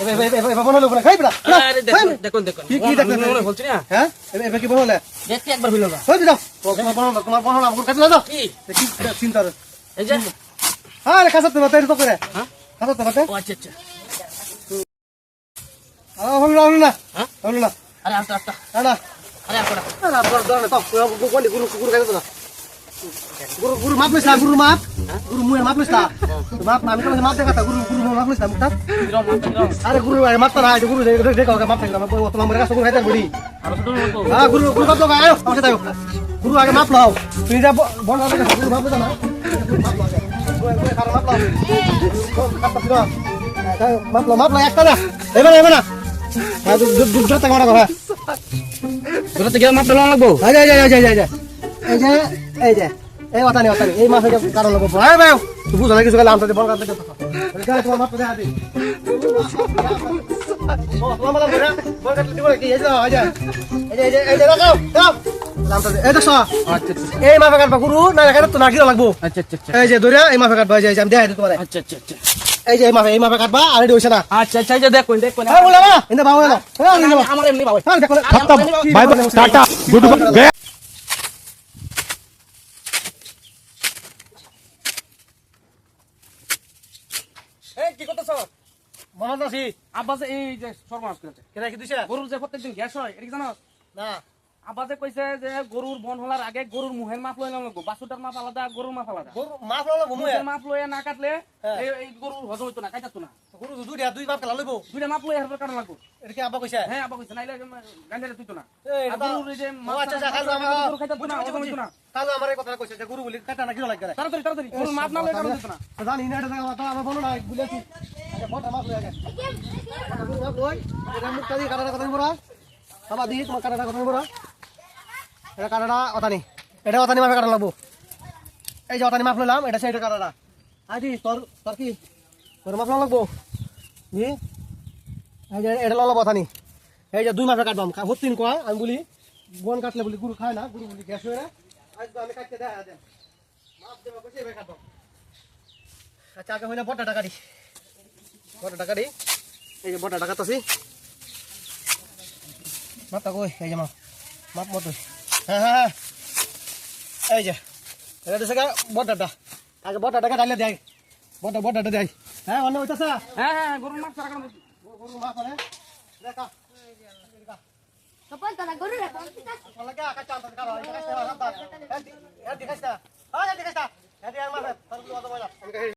না মনে না হ্যাঁ না না চিন্তা হ্যাঁ রে কাছে তোমার তো করে হ্যাঁ তাই ও আচ্ছা আচ্ছা আ না হলো না হ্যাঁ? না আরে আস্তে আস্তে না না আরে আস্তে না না বড় দরনে তো গুরু গুরু গুরু গুরু মাপ লইছ গুরু মাপ গুরু মুয়ের মাপ লইছ মাপ না আমি তো মাপ দেখাতা গুরু গুরু মাপ মুতা দিলাম দিলাম আরে গুরু আরে মাপ তো না আরে গুরু দেখো দেখো মাপ থাকলা মাপ তোমার মরে কাছে গুরু খাইতে বড়ি হ্যাঁ গুরু গুরু মাপ আয়ো আমার সাথে গুরু আগে মাপ লাও তুই যা বড় মাপ গুরু মাপ না মাপ লাগাও গুরু গুরু খারাপ মাপ লাও খারাপ দিও মাপ লাও মাপ লাও একটা না এবার এবার না হ্যাঁ মারা কথা তো মাপ পেলাম লাগবো এই যে এই যে এই যে এই যে। এই কথা নেই এই মাছ দেখা এই মাফে কাটবা গুরু না তো নাকি লাগবো। আচ্ছা এই যে ধরিয়া এই মাফে কাটবা যাই আমি দেখা তোমার। আচ্ছা এই যে এই মাফে এই মাফে কাটবা আর এটা হইছে না। আচ্ছা আচ্ছা হ্যাঁ, দেখো দেখো না। আমার এমনি বাবা। ভাই টাটা। কি করতেছ? মহাজ আছি আব্বাস এই যে সর্বনাশ করেছে কেন কি দিছে? গরুর যে প্রত্যেকদিন গ্যাস হয় এটা কি জানো? না। আব্বাসে কইছে যে গরুর বন হলার আগে গরুর মুহের মাপ লইলাম লাগবো। বাসুটার মাপ আলাদা গরুর মাপ আলাদা। গরু মাফ লালো মুহের মাপ লইয়া না কাটলে। এই গরুর হজম হইতো না কাটাতো না। গরু দুইটা দুই বাপ খেলা লইব। দুইটা মাপ লইয়া হারবার কাটা লাগবো। এটা কি আব্বা কইছে হ্যাঁ আব্বা কইছে নাইলে গান্ডারে তুইতো না। আর গরুর এই যে মাপ আচ্ছা, মাপ খাইলো আমার- গরু খাইতাতো না হজম হইতো না। তাহলে আমার এই কথা কইছে যে গরু বলি কাটা না কি লাগে তাড়াতাড়ি তাড়াতাড়ি গরুর মাপ না লইয়া কাটা দিত না। জানি না এটা কথা আমার বলো না বুঝেছি আচ্ছা বড় মাপ লই আগে। গরু মাপ লই এটা মুখ কাদি কাটাটা কথা বড় বাবা দি তোমার কাটাটা কথা বড় এটা কাটাটা অতানি এটা অতানি মাপে কাটা লাগবো। এই যে অতানি মাপ লইলাম, এটা সেইটা কাটাটা। আদি তোর তোর কি? তোর মাপ লাগবো? জি এই যে এটা ললাম অতানি এই যে দুই মাপে কাটবাম হতিন কোয়া আমি বলি, বন কাটলে বলি গরু খায় না গরু বলি গ্যাস হয়ে আজ তো আমি কাটতে দেখা দেন মাপ দেবো কইছে কাটবাম আচ্ছা আগে হইলে বটা টাকা দি বটা টাকা দি এই যে বটা টাকা তো মাপ তা কই? এই যে মাপ। মাপ মতো হ্যাঁ হ্যাঁ। হ্যাঁ এই যে এটা দিছে বটাটা। আগে বটা টাকা ডালে দেয়। বটা বটাটা দেয়। হ্যাঁ অন্য হইতাছে? হ্যাঁ হ্যাঁ গরুর মাপ ছাড়া কাটা গরু মাপ মানে দেখা